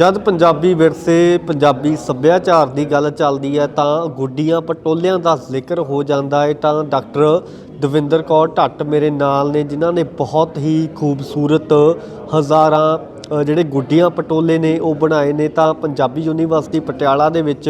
ਜਦ ਪੰਜਾਬੀ ਵਿਰਸੇ, ਪੰਜਾਬੀ ਸੱਭਿਆਚਾਰ ਦੀ ਗੱਲ ਚੱਲਦੀ ਹੈ ਤਾਂ ਗੁੱਡੀਆਂ ਪਟੋਲਿਆਂ ਦਾ ਜ਼ਿਕਰ ਹੋ ਜਾਂਦਾ ਹੈ। ਤਾਂ ਡਾਕਟਰ ਦਵਿੰਦਰ ਕੌਰ ਢੱਟ ਮੇਰੇ ਨਾਲ ਨੇ, ਜਿਨ੍ਹਾਂ ਨੇ ਬਹੁਤ ਹੀ ਖੂਬਸੂਰਤ ਹਜ਼ਾਰਾਂ ਜਿਹੜੇ ਗੁੱਡੀਆਂ ਪਟੋਲੇ ਨੇ ਉਹ ਬਣਾਏ ਨੇ। ਤਾਂ ਪੰਜਾਬੀ ਯੂਨੀਵਰਸਿਟੀ ਪਟਿਆਲਾ ਦੇ ਵਿੱਚ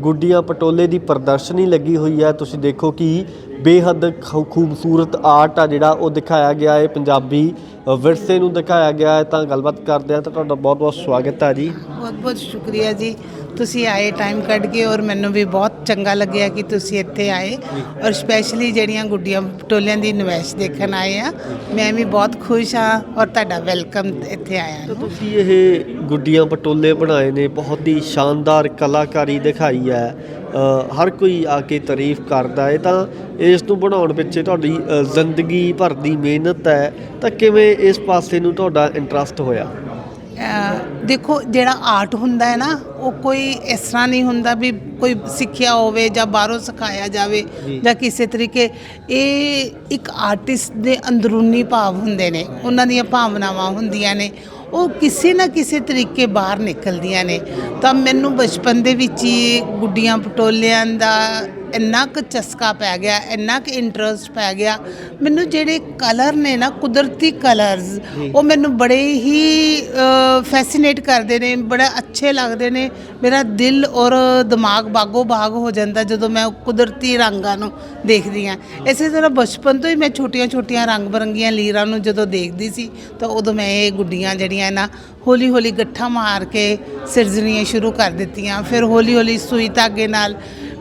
ਗੁੱਡੀਆਂ ਪਟੋਲੇ ਦੀ ਪ੍ਰਦਰਸ਼ਨੀ ਲੱਗੀ ਹੋਈ ਹੈ। ਤੁਸੀਂ ਦੇਖੋ ਕਿ ਬੇਹੱਦ ਖੂਬਸੂਰਤ ਆਰਟ ਆ ਜਿਹੜਾ ਉਹ ਦਿਖਾਇਆ ਗਿਆ ਹੈ। ਪੰਜਾਬੀ ਵਿਰਸੇ ਨੂੰ ਦਿਖਾਇਆ ਗਿਆ ਹੈ। ਤਾਂ ਗੱਲਬਾਤ ਕਰਦੇ ਹਾਂ। ਤਾਂ ਤੁਹਾਡਾ ਬਹੁਤ ਬਹੁਤ ਸਵਾਗਤ ਹੈ ਜੀ। ਬਹੁਤ ਬਹੁਤ ਸ਼ੁਕਰੀਆ ਜੀ। ਤੁਸੀਂ ਆਏ ਟਾਈਮ ਕੱਢ ਕੇ ਔਰ ਮੈਨੂੰ ਵੀ ਬਹੁਤ ਚੰਗਾ ਲੱਗਿਆ ਕਿ ਤੁਸੀਂ ਇੱਥੇ ਆਏ। ਔਰ ਸਪੈਸ਼ਲੀ ਜਿਹੜੀਆਂ ਗੁੱਡੀਆਂ ਪਟੋਲਿਆਂ ਦੀ ਨਵੈਸ਼ ਦੇਖਣ ਆਏ ਆ। ਮੈਂ ਵੀ ਬਹੁਤ ਖੁਸ਼ ਹਾਂ ਔਰ ਤੁਹਾਡਾ ਵੈਲਕਮ ਇੱਥੇ ਆਇਆ ਤੁਸੀਂ ਇਹ ਗੁੱਡੀਆਂ ਪਟੋਲੇ ਬਣਾਏ ਨੇ ਬਹੁਤ ਹੀ ਸ਼ਾਨਦਾਰ ਕਲਾਕਾਰੀ ਦਿਖਾਈ ਹੈ। ਹਰ ਕੋਈ ਆ ਕੇ ਤਾਰੀਫ ਕਰਦਾ ਹੈ। ਤਾਂ ਇਸ ਨੂੰ ਬਣਾਉਣ ਪਿੱਛੇ ਤੁਹਾਡੀ ਜ਼ਿੰਦਗੀ ਭਰ ਦੀ ਮਿਹਨਤ ਹੈ। ਤਾਂ ਕਿਵੇਂ ਇਸ ਪਾਸੇ ਨੂੰ ਤੁਹਾਡਾ ਇੰਟਰਸਟ ਹੋਇਆ? ਦੇਖੋ ਜਿਹੜਾ ਆਰਟ ਹੁੰਦਾ ਹੈ ਨਾ ਉਹ ਕੋਈ ਇਸ ਤਰ੍ਹਾਂ ਨਹੀਂ ਹੁੰਦਾ ਵੀ ਕੋਈ ਸਿੱਖਿਆ ਹੋਵੇ ਜਾਂ ਬਾਹਰੋਂ ਸਿਖਾਇਆ ਜਾਵੇ। ਜਾਂ। ਕਿਸੇ ਤਰੀਕੇ। ਇਹ ਇੱਕ ਆਰਟਿਸਟ ਦੇ ਅੰਦਰੂਨੀ ਭਾਵ ਹੁੰਦੇ ਨੇ। ਉਹਨਾਂ ਦੀਆਂ ਭਾਵਨਾਵਾਂ ਹੁੰਦੀਆਂ ਨੇ। ਉਹ ਕਿਸੇ ਨਾ ਕਿਸੇ ਤਰੀਕੇ ਬਾਹਰ ਨਿਕਲਦੀਆਂ ਨੇ। ਤਾਂ ਮੈਨੂੰ ਬਚਪਨ ਦੇ ਵਿੱਚ ਹੀ ਗੁੱਡੀਆਂ ਪਟੋਲਿਆਂ ਦਾ ਇੰਨਾ ਕੁ ਚਸਕਾ ਪੈ ਗਿਆ ਇੰਨਾ ਕੁ ਇੰਟਰਸਟ ਪੈ ਗਿਆ। ਮੈਨੂੰ ਜਿਹੜੇ ਕਲਰ ਨੇ ਨਾ ਕੁਦਰਤੀ ਕਲਰਸ ਉਹ ਮੈਨੂੰ ਬੜੇ ਹੀ ਫੈਸੀਨੇਟ ਕਰਦੇ ਨੇ ਬੜਾ ਅੱਛੇ ਲੱਗਦੇ ਨੇ। ਮੇਰਾ ਦਿਲ ਔਰ ਦਿਮਾਗ ਬਾਗੋ ਬਾਗ ਹੋ ਜਾਂਦਾ ਜਦੋਂ ਮੈਂ ਉਹ ਕੁਦਰਤੀ ਰੰਗਾਂ ਨੂੰ ਦੇਖਦੀ ਹਾਂ। ਇਸੇ ਤਰ੍ਹਾਂ ਬਚਪਨ ਤੋਂ ਹੀ ਮੈਂ ਛੋਟੀਆਂ-ਛੋਟੀਆਂ ਰੰਗ ਬਰੰਗੀਆਂ ਲੀਰਾਂ ਨੂੰ ਜਦੋਂ ਦੇਖਦੀ ਸੀ ਤਾਂ ਉਦੋਂ ਮੈਂ ਇਹ ਗੁੱਡੀਆਂ ਜਿਹੜੀਆਂ ਨਾ ਹੌਲੀ-ਹੌਲੀ ਗੱਠਾਂ ਮਾਰ ਕੇ ਸਿਰਜਣੀਆਂ ਸ਼ੁਰੂ ਕਰ ਦਿੱਤੀਆਂ। ਫਿਰ ਹੌਲੀ-ਹੌਲੀ ਸੂਈ ਧਾਗੇ ਨਾਲ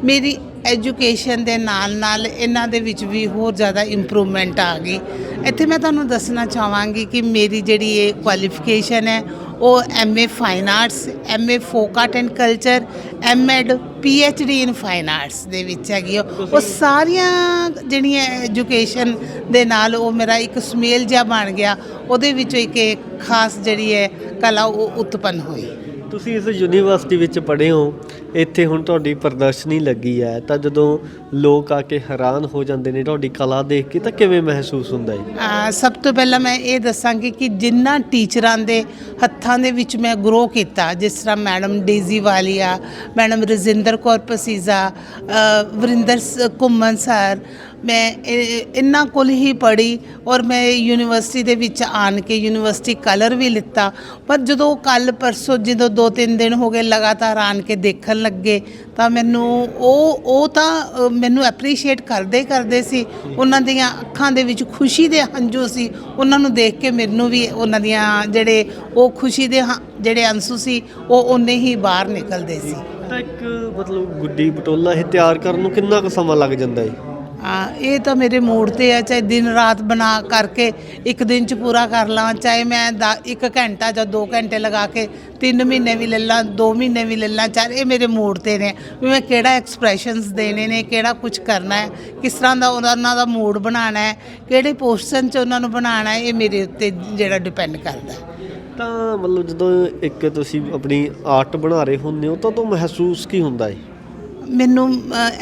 ਮੇਰੀ ਐਜੂਕੇਸ਼ਨ ਦੇ ਨਾਲ ਨਾਲ ਇਹਨਾਂ ਦੇ ਵਿੱਚ ਵੀ ਹੋਰ ਜ਼ਿਆਦਾ ਇੰਪਰੂਵਮੈਂਟ ਆ ਗਈ। ਇੱਥੇ ਮੈਂ ਤੁਹਾਨੂੰ ਦੱਸਣਾ ਚਾਹਾਂਗੀ ਕਿ ਮੇਰੀ ਜਿਹੜੀ ਇਹ ਕੁਆਲੀਫਿਕੇਸ਼ਨ ਹੈ, ਉਹ MA fine arts MA folk art and culture MEd PhD in fine arts ਦੇ ਵਿੱਚ ਹੈਗੀ ਉਹ ਸਾਰੀਆਂ ਜਿਹੜੀਆਂ ਐਜੂਕੇਸ਼ਨ ਦੇ ਨਾਲ ਉਹ ਮੇਰਾ ਇੱਕ ਸੁਮੇਲ ਜਿਹਾ ਬਣ ਗਿਆ। ਉਹਦੇ ਵਿੱਚੋਂ ਇੱਕ ਖਾਸ ਜਿਹੜੀ ਹੈ ਕਲਾ ਉਹ ਉਤਪੰਨ ਹੋਈ। ਤੁਸੀਂ ਇਸ ਯੂਨੀਵਰਸਿਟੀ ਵਿੱਚ ਪੜ੍ਹੇ ਹੋ। ਇੱਥੇ ਹੁਣ ਤੁਹਾਡੀ ਪ੍ਰਦਰਸ਼ਨੀ ਲੱਗੀ ਹੈ, ਤਾਂ ਜਦੋਂ ਲੋਕ ਆ ਕੇ ਹੈਰਾਨ ਹੋ ਜਾਂਦੇ ਨੇ ਤੁਹਾਡੀ ਕਲਾ ਦੇਖ ਕੇ, ਤਾਂ ਕਿਵੇਂ ਮਹਿਸੂਸ ਹੁੰਦਾ ਹੈ? ਅਹ ਸਭ ਤੋਂ ਪਹਿਲਾਂ ਮੈਂ ਇਹ ਦੱਸਾਂਗੀ ਕਿ ਜਿਨ੍ਹਾਂ ਟੀਚਰਾਂ ਦੇ ਹੱਥਾਂ ਦੇ ਵਿੱਚ ਮੈਂ ਗਰੋ ਕੀਤਾ, ਜਿਸ ਤਰ੍ਹਾਂ madam Daisy Walia, madam Rajinder Kaur Pasija ਅਹ ਵਰਿੰਦਰ ਸ- ਘੁੰਮਣ ਸਰ ਮੈਂ ਇਹ- ਇਹਨਾਂ ਕੋਲ ਹੀ ਪੜ੍ਹੀ ਔਰ ਮੈਂ ਯੂਨੀਵਰਸਿਟੀ ਦੇ ਵਿੱਚ ਆਣ ਕੇ ਯੂਨੀਵਰਸਿਟੀ ਕਲਰ ਵੀ ਲਿੱਤਾ। ਪਰ ਜਦੋਂ ਕੱਲ ਪਰਸੋਂ ਜਦੋਂ ਦੋ ਤਿੰਨ ਦਿਨ ਹੋ ਗਏ ਲਗਾਤਾਰ ਆਣ ਕੇ ਦੇਖਣ ਲੱਗੇ, ਤਾਂ ਮੈਨੂੰ ਉਹ ਉਹ ਤਾਂ ਮੈਨੂੰ ਐਪਰੀਸ਼ੀਏਟ ਕਰਦੇ ਹੀ ਕਰਦੇ ਸੀ। ਉਹਨਾਂ ਦੀਆਂ ਅੱਖਾਂ ਦੇ ਵਿੱਚ ਖੁਸ਼ੀ ਦੇ ਹੰਝੂ ਸੀ। ਉਹਨਾਂ ਨੂੰ ਦੇਖ ਕੇ ਮੈਨੂੰ ਵੀ ਉਹਨਾਂ ਦੀਆਂ ਜਿਹੜੇ ਉਹ ਖੁਸ਼ੀ ਦੇ ਹਾਂ- ਜਿਹੜੇ ਅੰਸੂ ਸੀ, ਉਹ ਉਹਨੇ ਹੀ ਬਾਹਰ ਨਿਕਲਦੇ ਸੀ। ਤਾਂ ਇੱਕ ਮਤਲਬ ਗੁੱਡੀ ਪਟੋਲਾ ਇਹ ਤਿਆਰ ਕਰਨ ਨੂੰ ਕਿੰਨਾ ਕੁ ਸਮਾਂ ਲੱਗ ਜਾਂਦਾ ਹੈ ਹਾਂ ਇਹ ਤਾਂ ਮੇਰੇ ਮੂਡ ਤੇ ਆ, ਚਾਹੇ ਦਿਨ ਰਾਤ ਬਣਾ ਕਰਕੇ ਇੱਕ ਦਿਨ ਚ ਪੂਰਾ ਕਰ ਲਾਂ, ਚਾਹੇ ਮੈਂ ਦਾ- ਇੱਕ ਘੰਟਾ ਜਾਂ 2 ਘੰਟੇ ਲਗਾ ਕੇ 3 ਮਹੀਨੇ ਵੀ ਲੈ ਲਾਂ 2 ਮਹੀਨੇ ਵੀ ਲੈ ਲਾਂ, ਚਾਹੇ ਇਹ ਮੇਰੇ ਮੂਡ ਤੇ ਨੇ। ਵੀ ਮੈਂ ਕਿਹੜਾ ਐਕਸਪ੍ਰੈਸ਼ਨਸ ਦੇਣੇ ਨੇ, ਕਿਹੜਾ ਕੁਝ ਕਰਨਾ ਹੈ, ਕਿਸ ਤਰ੍ਹਾਂ ਦਾ ਉਹਨਾਂ ਦਾ ਮੂਡ ਬਣਾਉਣਾ ਹੈ, ਕਿਹੜੇ ਪੋਸਚਰ ਚ ਉਹਨਾਂ ਨੂੰ ਬਣਾਉਣਾ ਹੈ, ਇਹ ਮੇਰੇ ਉੱਤੇ ਜਿਹੜਾ ਡਿਪੈਂਡ ਕਰਦਾ ਤਾਂ ਮਤਲਬ ਜਦੋਂ ਇੱਕ ਤੁਸੀਂ ਆਪਣੀ ਆਰਟ ਬਣਾ ਰਹੇ ਹੁੰਦੇ ਹੋ, ਤਾਂ ਤੋਂ ਮਹਿਸੂਸ ਕੀ ਹੁੰਦਾ ਹੈ? ਮੈਨੂੰ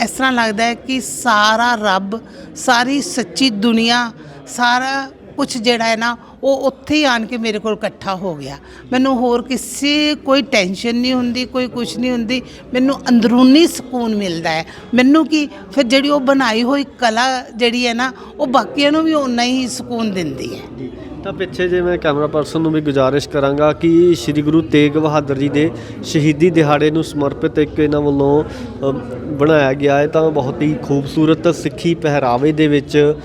ਇਸ ਤਰ੍ਹਾਂ ਲੱਗਦਾ ਹੈ ਕਿ ਸਾਰਾ ਰੱਬ, ਸਾਰੀ ਸੱਚੀ ਦੁਨੀਆ, ਸਾਰਾ ਕੁਝ ਜਿਹੜਾ ਹੈ ਨਾ ਉਹ ਉੱਥੇ ਹੀ ਆਣ ਕੇ ਮੇਰੇ ਕੋਲ ਇਕੱਠਾ ਹੋ ਗਿਆ। ਮੈਨੂੰ ਹੋਰ ਕਿਸੇ ਕੋਈ ਟੈਨਸ਼ਨ ਨਹੀਂ ਹੁੰਦੀ, ਕੋਈ ਕੁਝ ਨਹੀਂ ਹੁੰਦੀ। ਮੈਨੂੰ ਅੰਦਰੂਨੀ ਸਕੂਨ ਮਿਲਦਾ ਹੈ। ਮੈਨੂੰ ਕੀ, ਫਿਰ ਜਿਹੜੀ ਉਹ ਬਣਾਈ ਹੋਈ ਕਲਾ ਜਿਹੜੀ ਹੈ ਨਾ, ਉਹ ਬਾਕੀਆਂ ਨੂੰ ਵੀ ਉਨਾ ਹੀ ਸਕੂਨ ਦਿੰਦੀ ਹੈ। ਜੀ। ਤਾਂ ਪਿੱਛੇ ਜੇ ਮੈਂ ਕੈਮਰਾ ਪਰਸਨ ਨੂੰ ਵੀ ਗੁਜ਼ਾਰਿਸ਼ ਕਰਾਂਗਾ ਕਿ ਸ੍ਰੀ ਗੁਰੂ ਤੇਗ ਬਹਾਦਰ ਜੀ ਦੇ ਸ਼ਹੀਦੀ ਦਿਹਾੜੇ ਨੂੰ ਸਮਰਪਿਤ ਇੱਕ ਇਹਨਾਂ ਵੱਲੋਂ ਬਣਾਇਆ ਗਿਆ ਹੈ। ਤਾਂ ਬਹੁਤ ਹੀ ਖੂਬਸੂਰਤ ਸਿੱਖੀ ਪਹਿਰਾਵੇ ਦੇ ਵਿੱਚ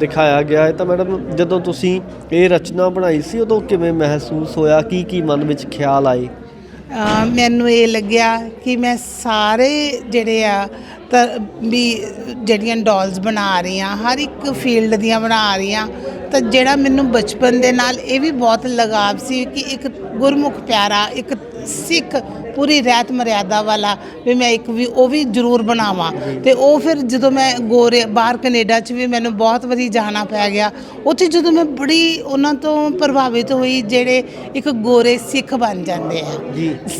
ਦਿਖਾਇਆ ਗਿਆ ਹੈ। ਤਾਂ ਮੈਡਮ, ਜਦੋਂ ਤੁਸੀਂ ਇਹ ਰਚਨਾ ਬਣਾਈ ਸੀ ਉਦੋਂ ਕਿਵੇਂ ਮਹਿਸੂਸ ਹੋਇਆ? ਕੀ ਕੀ ਮਨ ਵਿੱਚ ਖਿਆਲ ਆਏ? ਅ, ਮੈਨੂੰ ਇਹ ਲੱਗਿਆ ਕਿ ਮੈਂ ਸਾਰੇ ਜਿਹੜੇ ਆ ਤਾਂ ਵੀ ਜਿਹੜੀਆਂ ਡਾਲਸ ਬਣਾ ਰਹੀ ਹਾਂ ਹਰ ਇੱਕ ਫੀਲਡ ਦੀਆਂ ਬਣਾ ਰਹੀ ਹਾਂ ਤਾਂ ਜਿਹੜਾ ਮੈਨੂੰ ਬਚਪਨ ਦੇ ਨਾਲ ਇਹ ਵੀ ਬਹੁਤ ਲਗਾਵ ਸੀ ਕਿ ਇੱਕ ਗੁਰਮੁਖ ਪਿਆਰਾ ਇੱਕ ਸਿੱਖ ਪੂਰੀ ਰਹਿਤ ਮਰਿਆਦਾ ਵਾਲਾ ਵੀ ਮੈਂ ਇੱਕ ਵੀ ਉਹ ਵੀ ਜ਼ਰੂਰ ਬਣਾਵਾਂ। ਤੇ ਉਹ ਫਿਰ ਜਦੋਂ ਮੈਂ ਗੋਰੇ ਬਾਹਰ ਕੈਨੇਡਾ 'ਚ ਵੀ ਮੈਨੂੰ ਬਹੁਤ ਵਾਰੀ ਜਾਣਾ ਪੈ ਗਿਆ ਉੱਥੇ ਜਦੋਂ ਮੈਂ ਬੜੀ ਉਹਨਾਂ ਤੋਂ ਪ੍ਰਭਾਵਿਤ ਹੋਈ ਜਿਹੜੇ ਇੱਕ ਗੋਰੇ ਸਿੱਖ ਬਣ ਜਾਂਦੇ ਆ।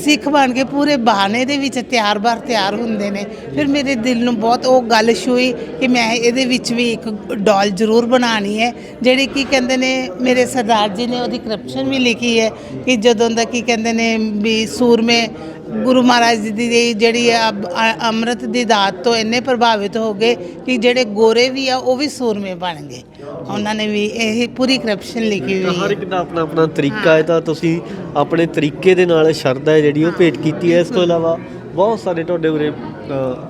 ਸਿੱਖ ਬਣ ਕੇ ਪੂਰੇ ਬਹਾਨੇ ਦੇ ਵਿੱਚ ਤਿਆਰ-ਬਰ ਤਿਆਰ ਹੁੰਦੇ ਨੇ। ਫਿਰ ਮੇਰੇ ਦਿਲ ਨੂੰ ਬਹੁਤ ਉਹ ਗੱਲ ਛੂਈ ਕਿ ਮੈਂ ਇਹਦੇ ਵਿੱਚ ਵੀ ਇੱਕ ਡਾਲ ਜ਼ਰੂਰ ਬਣਾਣੀ ਹੈ ਜਿਹੜੀ ਕੀ ਕਹਿੰਦੇ ਨੇ ਮੇਰੇ ਸਰਦਾਰ ਜੀ ਨੇ ਉਹਦੀ ਕਰਪਸ਼ਨ ਵੀ ਲਿਖੀ ਹੈ ਕਿ ਜਦੋਂ ਦਾ ਕੀ ਕਹਿੰਦੇ ਨੇ ਵੀ ਸੂਰਮੇ ਗੁਰੂ ਮਹਾਰਾਜ ਜੀ ਦੀ ਜਿਹੜੀ ਆ ਅੰਮ੍ਰਿਤ ਦੀ ਦਾਤ ਤੋਂ ਇੰਨੇ ਪ੍ਰਭਾਵਿਤ ਹੋ ਗਏ ਕਿ ਜਿਹੜੇ ਗੋਰੇ ਵੀ ਆ ਉਹ ਵੀ ਸੂਰਮੇ ਬਣ ਗਏ। ਉਹਨਾਂ ਨੇ ਵੀ ਇਹ ਪੂਰੀ ਕਰਪਸ਼ਨ ਲਿਖੀ ਹੋਈ ਹਰ ਹੈ। ਇੱਕ ਦਾ ਆਪਣਾ ਆਪਣਾ ਤਰੀਕਾ ਹੈ ਤਾਂ ਤੁਸੀਂ ਆਪਣੇ ਤਰੀਕੇ ਦੇ ਨਾਲ ਸ਼ਰਧਾ ਹੈ ਜਿਹੜੀ ਉਹ ਭੇਟ ਕੀਤੀ ਹੈ ਇਸ ਤੋਂ ਇਲਾਵਾ। ਬਹੁਤ ਸਾਰੇ ਤੁਹਾਡੇ ਉਰੇ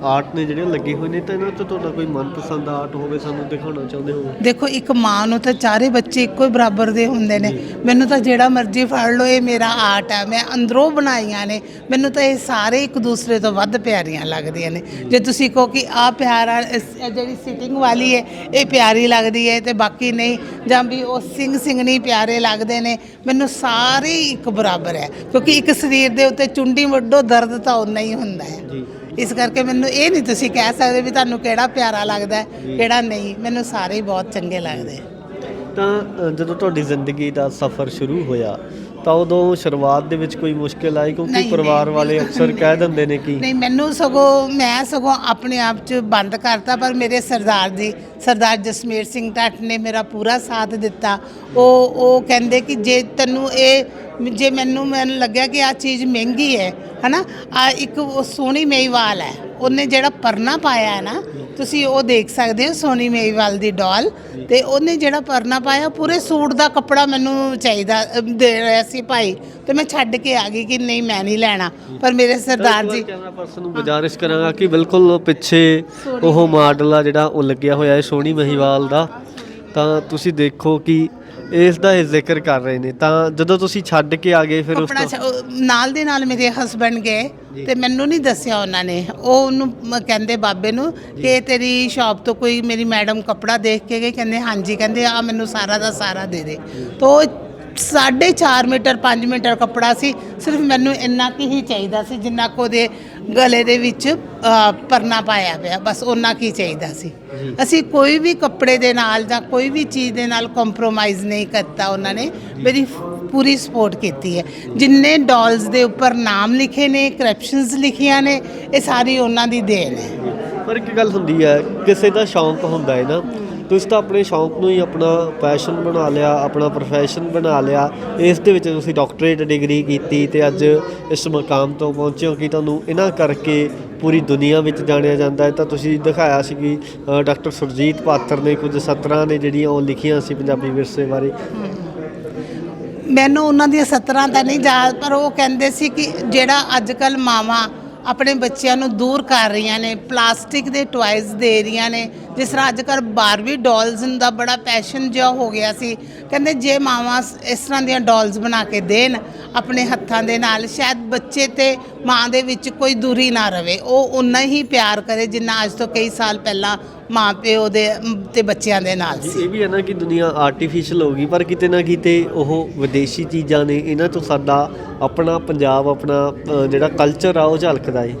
ਆਰਟ ਨੇ ਜਿਹੜੇ ਲੱਗੇ ਹੋਏ ਨੇ ਤਾਂ ਇਹਨਾਂ ਤੋਂ ਤੁਹਾਡਾ ਕੋਈ ਮਨਪਸੰਦ ਆਰਟ ਹੋਵੇ ਸਾਨੂੰ ਦਿਖਾਉਣਾ ਚਾਹੁੰਦੇ ਹੋ ਦੇਖੋ ਇੱਕ ਮਾਂ ਨੂੰ ਤਾਂ ਚਾਰੇ ਬੱਚੇ ਇੱਕੋ ਹੀ ਬਰਾਬਰ ਦੇ ਹੁੰਦੇ ਨੇ। ਮੈਨੂੰ ਤਾਂ ਜਿਹੜਾ ਮਰਜ਼ੀ ਫੜ ਲਓ ਇਹ ਮੇਰਾ ਆਰਟ ਹੈ। ਮੈਂ ਅੰਦਰੋਂ ਬਣਾਈਆਂ ਨੇ। ਮੈਨੂੰ ਤਾਂ ਇਹ ਸਾਰੇ ਇੱਕ ਦੂਸਰੇ ਤੋਂ ਵੱਧ ਪਿਆਰੀਆਂ ਲੱਗਦੀਆਂ ਨੇ। ਜੇ। ਤੁਸੀਂ ਕਹੋ ਕਿ ਆ ਪਿਆਰਾ ਜਿਹੜੀ ਸਿਟਿੰਗ ਵਾਲੀ ਹੈ ਇਹ ਪਿਆਰੀ ਲੱਗਦੀ ਹੈ ਤੇ ਬਾਕੀ ਨਹੀਂ ਜਾਂ ਵੀ ਉਹ ਸਿੰਘ ਸਿੰਘਣੀ ਪਿਆਰੇ ਲੱਗਦੇ ਨੇ ਮੈਨੂੰ ਸਾਰੇ ਇੱਕ ਬਰਾਬਰ ਹੈ। ਕਿਉਂਕਿ ਇੱਕ ਸਰੀਰ ਦੇ ਉੱਤੇ ਚੁੰਡੀ ਵੱਡੋ ਦਰਦ ਤਾਂ ਉਨਾ ਹੀ ਹੁੰਦਾ ਹੈ। ਜੀ। ਇਸ ਕਰਕੇ ਮੈਨੂੰ ਇਹ ਨਹੀਂ ਤੁਸੀਂ ਕਹਿ ਸਕਦੇ ਵੀ ਤੁਹਾਨੂੰ ਕਿਹੜਾ ਪਿਆਰਾ ਲੱਗਦਾ ਹੈ, ਕਿਹੜਾ ਨਹੀਂ। ਮੈਨੂੰ ਸਾਰੇ ਹੀ ਬਹੁਤ ਚੰਗੇ ਲੱਗਦੇ ਤਾਂ ਅ, ਜਦੋਂ ਤੁਹਾਡੀ ਜ਼ਿੰਦਗੀ ਦਾ ਸਫ਼ਰ ਸ਼ੁਰੂ ਹੋਇਆ ਤਾਂ ਉਦੋਂ ਸ਼ੁਰੂਆਤ ਦੇ ਵਿੱਚ ਕੋਈ ਮੁਸ਼ਕਿਲ ਆਈ? ਕਿਉਂਕਿ ਨਹੀਂ, ਪਰਿਵਾਰ ਨਹੀਂ, ਵਾਲੇ ਅਕਸਰ ਕਹਿ ਦਿੰਦੇ ਨੇ ਕਿ ਨਹੀਂ ਮੈਨੂੰ ਸਗੋਂ ਮੈਂ ਸਗੋਂ ਆਪਣੇ ਆਪ 'ਚ ਬੰਦ ਕਰਤਾ ਪਰ ਮੇਰੇ ਸਰਦਾਰ ਜੀ ਸਰਦਾਰ ਜਸਮੀਰ ਸਿੰਘ ਢੱਟ ਨੇ ਮੇਰਾ ਪੂਰਾ ਸਾਥ ਦਿੱਤਾ। ਉਹ ਉਹ ਕਹਿੰਦੇ ਕਿ ਜੇ ਤੈਨੂੰ ਇਹ ਜੇ ਮੈਨੂੰ ਮੈਨੂੰ ਲੱਗਿਆ ਕਿ ਆ ਚੀਜ਼ ਮਹਿੰਗੀ ਹੈ ਹਨਾ? ਆ ਇੱਕ ਉਹ ਸੋਹਣੀ ਮੇਈਵਾਲ ਹੈ। ਉਹਨੇ ਜਿਹੜਾ ਪਰਨਾ ਪਾਇਆ ਹੈ ਨਾ ਤੁਸੀਂ ਉਹ ਦੇਖ ਸਕਦੇ ਹੋ ਸੋਨੀ ਮੇਈਵਾਲ ਦੀ ਡਾਲ ਤੇ ਉਹਨੇ ਜਿਹੜਾ ਪਰਨਾ ਪਾਇਆ ਪੂਰੇ ਸੂਟ ਦਾ ਕੱਪੜਾ ਮੈਨੂੰ ਚਾਹੀਦਾ ਦੇ ਰਿਹਾ ਸੀ ਭਾਈ। ਤੇ ਮੈਂ ਛੱਡ ਕੇ ਆ ਗਈ ਕਿ ਨਹੀਂ ਮੈਂ ਨਹੀਂ ਲੈਣਾ। ਪਰ ਮੇਰੇ ਸਰਦਾਰ ਜੀ ਕੈਮਰਾ ਪਰਸਨ ਨੂੰ ਗੁਜ਼ਾਰਿਸ਼ ਕਰਾਂਗਾ ਕਿ ਬਿਲਕੁਲ ਪਿੱਛੇ ਉਹ ਮਾਡਲ ਆ ਜਿਹੜਾ ਉਹ ਲੱਗਿਆ ਹੋਇਆ ਹੈ ਸੋਹਣੀ ਮਹੀਵਾਲ ਦਾ। ਤਾਂ ਤੁਸੀਂ ਦੇਖੋ ਕਿ ਇਸ ਦਾ ਇਹ ਜ਼ਿਕਰ ਕਰ ਰਹੇ ਨੇ। ਤਾਂ ਜਦੋਂ ਤੁਸੀਂ ਛੱਡ ਕੇ ਆ ਗਏ ਫਿਰ ਉਸ ਤੋਂ ਛ- ਉਹ ਨਾਲ ਦੇ ਨਾਲ ਮੇਰੇ ਹਸਬੰਡ ਗਏ ਤੇ ਮੈਨੂੰ ਨਹੀਂ ਦੱਸਿਆ ਉਹਨਾਂ ਨੇ। ਉਹ ਉਹਨੂੰ ਮ- ਕਹਿੰਦੇ ਬਾਬੇ ਨੂੰ ਕਿ ਤੇਰੀ ਸ਼ਾਪ ਤੋਂ ਕੋਈ ਮੇਰੀ ਮੈਡਮ ਕੱਪੜਾ ਦੇਖ ਕੇ ਗਏ। ਕਹਿੰਦੇ ਹਾਂਜੀ। ਕਹਿੰਦੇ ਆ ਮੈਨੂੰ ਸਾਰਾ ਦਾ ਸਾਰਾ ਦੇ ਦੇ। ਤੋ ਸਾਢੇ 4 ਮੀਟਰ 5 ਮੀਟਰ ਕੱਪੜਾ ਸੀ। ਸਿਰਫ ਮੈਨੂੰ ਇੰਨਾ ਕੀ ਹੀ ਚਾਹੀਦਾ ਸੀ ਜਿੰਨਾ ਕੋ ਦੇ ਗਲੇ ਦੇ ਵਿੱਚ ਅ, ਪਰਨਾ ਪਾਇਆ ਪਿਆ। ਬਸ ਉਹਨਾਂ ਕੀ ਚਾਹੀਦਾ ਸੀ। ਅਸੀਂ ਕੋਈ ਵੀ ਕੱਪੜੇ ਦੇ ਨਾਲ ਜਾਂ ਕੋਈ ਵੀ ਚੀਜ਼ ਦੇ ਨਾਲ ਕੰਪਰੋਮਾਈਜ਼ ਨਹੀਂ ਕਰਤਾ ਉਹਨਾਂ ਨੇ। ਮੇਰੀ ਪੂਰੀ ਸਪੋਰਟ ਕੀਤੀ ਹੈ। ਜਿੰਨੇ ਡਾਲਸ ਦੇ ਉੱਪਰ ਨਾਮ ਲਿਖੇ ਨੇ ਕਰੈਪਸ਼ਨਸ ਲਿਖੀਆਂ ਨੇ ਇਹ ਸਾਰੀ ਉਹਨਾਂ ਦੀ ਦੇਣ ਹੈ। ਪਰ ਇੱਕ ਗੱਲ ਹੁੰਦੀ ਹੈ ਕਿਸੇ ਦਾ ਸ਼ੌਂਕ ਹੁੰਦਾ ਹੈ ਨਾ ਤੁਸੀਂ ਤਾਂ ਆਪਣੇ ਸ਼ੌਂਕ ਨੂੰ ਹੀ ਆਪਣਾ ਪੈਸ਼ਨ ਬਣਾ ਲਿਆ, ਆਪਣਾ ਪ੍ਰੋਫੈਸ਼ਨ ਬਣਾ ਲਿਆ। ਇਸ ਦੇ ਵਿੱਚ ਤੁਸੀਂ ਡਾਕਟਰੇਟ ਡਿਗਰੀ ਕੀਤੀ ਤੇ ਅੱਜ ਇਸ ਮਕਾਮ ਤੋਂ ਪਹੁੰਚੇ ਹੋ ਕਿ ਤੁਹਾਨੂੰ ਇਹਨਾਂ ਕਰਕੇ ਪੂਰੀ ਦੁਨੀਆ ਵਿੱਚ ਜਾਣਿਆ ਜਾਂਦਾ ਹੈ। ਤਾਂ ਤੁਸੀਂ ਦਿਖਾਇਆ ਸੀ ਕਿ ਡਾਕਟਰ ਸੁਰਜੀਤ ਪਾਤਰ ਨੇ ਕੁਝ ਸਤਰਾਂ ਨੇ ਜਿਹੜੀਆਂ ਉਹ ਲਿਖੀਆਂ ਸੀ ਪੰਜਾਬੀ ਵਿਰਸੇ ਬਾਰੇ। ਮੈਨੂੰ ਉਹਨਾਂ ਦੀਆਂ ਸਤਰਾਂ ਤਾਂ ਨਹੀਂ ਯਾਦ, ਪਰ ਉਹ ਕਹਿੰਦੇ ਸੀ ਕਿ ਜਿਹੜਾ ਅੱਜ ਕੱਲ ਮਾਵਾਂ ਆਪਣੇ ਬੱਚਿਆਂ ਨੂੰ ਦੂਰ ਕਰ ਰਹੀਆਂ ਨੇ, ਪਲਾਸਟਿਕ ਦੇ ਟੁਆਇਜ਼ ਦੇ ਰਹੀਆਂ ਨੇ। ਜਿਸ ਤਰ੍ਹਾਂ ਅੱਜ ਕੱਲ ਬਾਰਬੀ ਡਾਲਸ ਦਾ ਬੜਾ ਪੈਸ਼ਨ ਜਿਹਾ ਹੋ ਗਿਆ ਸੀ। ਕਹਿੰਦੇ ਜੇ ਮਾਵਾਂ ਇਸ ਤਰ੍ਹਾਂ ਦੀਆਂ ਡਾਲਸ ਬਣਾ ਕੇ ਦੇਣ, ਆਪਣੇ ਹੱਥਾਂ ਦੇ ਨਾਲ, ਸ਼ਾਇਦ ਬੱਚੇ ਤੇ ਮਾਂ ਦੇ ਵਿੱਚ ਕੋਈ ਦੂਰੀ ਨਾ ਰਵੇ। ਉਹ ਉਨਾ ਹੀ ਪਿਆਰ ਕਰੇ ਜਿੰਨਾ ਅੱਜ ਤੋਂ ਕਈ ਸਾਲ ਪਹਿਲਾਂ ਮਾਂ ਪਿਓ ਦੇ ਤੇ ਬੱਚਿਆਂ ਦੇ ਨਾਲ ਸੀ। ਇਹ ਵੀ ਹੈ ਨਾ ਕਿ ਦੁਨੀਆ ਆਰਟੀਫੀਸ਼ੀਅਲ ਹੋ ਗਈ ਪਰ ਕਿਤੇ ਨਾ ਕਿਤੇ ਉਹ ਵਿਦੇਸ਼ੀ ਚੀਜ਼ਾਂ ਨੇ ਇਹਨਾਂ ਤੋਂ ਸਾਡਾ ਆਪਣਾ ਪੰਜਾਬ ਆਪਣਾ ਜਿਹੜਾ ਕਲਚਰ ਆ ਉਹ ਝਲਕਦਾ ਏ।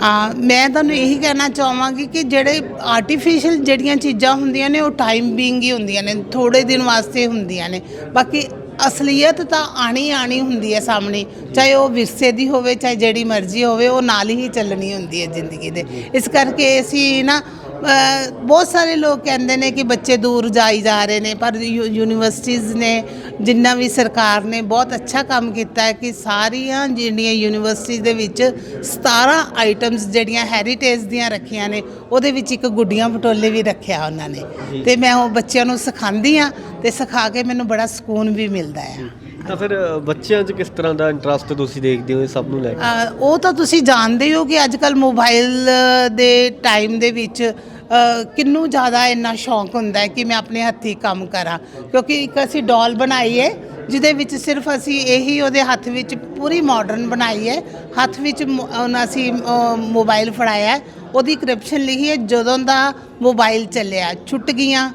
ਆ ਮੈਂ ਤੁਹਾਨੂੰ ਇਹੀ ਕਹਿਣਾ ਚਾਹਾਂਗੀ ਕਿ ਜਿਹੜੇ ਆਰਟੀਫੀਸ਼ੀਅਲ ਜਿਹੜੀਆਂ ਚੀਜ਼ਾਂ ਹੁੰਦੀਆਂ ਨੇ ਉਹ ਟਾਈਮ ਬੀਇੰਗ ਹੀ ਹੁੰਦੀਆਂ ਨੇ ਥੋੜੇ ਦਿਨ ਵਾਸਤੇ ਹੁੰਦੀਆਂ ਨੇ। ਬਾਕੀ ਅਸਲੀਅਤ ਤਾਂ ਆਣੀ ਆਣੀ ਹੁੰਦੀ ਹੈ ਸਾਹਮਣੇ ਚਾਹੇ ਉਹ ਵਿਰਸੇ ਦੀ ਹੋਵੇ ਚਾਹੇ ਜਿਹੜੀ ਮਰਜ਼ੀ ਹੋਵੇ ਉਹ ਨਾਲ ਹੀ ਚੱਲਣੀ ਹੁੰਦੀ ਹੈ ਜ਼ਿੰਦਗੀ ਦੇ। ਇਸ ਕਰਕੇ ਅਸੀਂ ਨਾ ਬਹੁਤ ਸਾਰੇ ਲੋਕ ਕਹਿੰਦੇ ਨੇ ਕਿ ਬੱਚੇ ਦੂਰ ਜਾਈ ਜਾ ਰਹੇ ਨੇ ਪਰ ਯੂ- ਯੂਨੀਵਰਸਿਟੀਜ਼ ਨੇ ਜਿੰਨਾ ਵੀ ਸਰਕਾਰ ਨੇ ਬਹੁਤ ਅੱਛਾ ਕੰਮ ਕੀਤਾ ਹੈ ਕਿ ਸਾਰੀਆਂ ਜਿਹੜੀਆਂ ਯੂਨੀਵਰਸਿਟੀ ਦੇ ਵਿੱਚ 17 ਆਈਟਮਸ ਜਿਹੜੀਆਂ ਹੈਰੀਟੇਜ ਦੀਆਂ ਰੱਖੀਆਂ ਨੇ ਉਹਦੇ ਵਿੱਚ ਇੱਕ ਗੁੱਡੀਆਂ ਪਟੋਲੇ ਵੀ ਰੱਖਿਆ ਉਹਨਾਂ ਨੇ। ਤੇ ਮੈਂ ਉਹ ਬੱਚਿਆਂ ਨੂੰ ਸਿਖਾਉਂਦੀ ਆ ਤੇ ਸਿਖਾ ਕੇ ਮੈਨੂੰ ਬੜਾ ਸਕੂਨ ਵੀ ਮਿਲਦਾ ਹੈ। ਤਾਂ ਫਿਰ ਬੱਚਿਆਂ 'ਚ ਕਿਸ ਤਰ੍ਹਾਂ ਦਾ ਇੰਟਰਸਟ ਤੁਸੀਂ ਦੇਖਦੇ ਹੋ ਇਹ ਸਭ ਨੂੰ ਲੈ ਕੇ? ਅ, ਉਹ ਤਾਂ ਤੁਸੀਂ ਜਾਣਦੇ ਹੋ ਕਿ ਅੱਜ ਕੱਲ ਮੋਬਾਈਲ ਦੇ ਟਾਈਮ ਦੇ ਵਿੱਚ ਅ, ਕਿੰਨੂੰ ਜ਼ਿਆਦਾ ਇੰਨਾ ਸ਼ੌਂਕ ਹੁੰਦਾ ਹੈ ਕਿ ਮੈਂ ਆਪਣੇ ਹੱਥੀ ਕੰਮ ਕਰਾਂ? ਕਿਉਂਕਿ ਇੱਕ ਅਸੀਂ ਡਾਲ ਬਣਾਈ ਹੈ ਜਿਹਦੇ ਵਿੱਚ ਸਿਰਫ ਅਸੀਂ ਇਹੀ ਉਹਦੇ ਹੱਥ ਵਿੱਚ ਪੂਰੀ ਮਾਡਰਨ ਬਣਾਈ ਹੈ। ਹੱਥ ਵਿੱਚ ਮੋ- ਉਹਨਾਂ ਅਸੀਂ ਅ, ਮੋਬਾਈਲ ਫੜਾਇਆ ਹੈ। ਉਹਦੀ ਕ੍ਰਿਪਸ਼ਨ ਲਿਖੀ ਹੈ ਜਦੋਂ ਦਾ ਮੋਬਾਈਲ ਚੱਲਿਆ ਛੁੱਟ ਗਈਆਂ।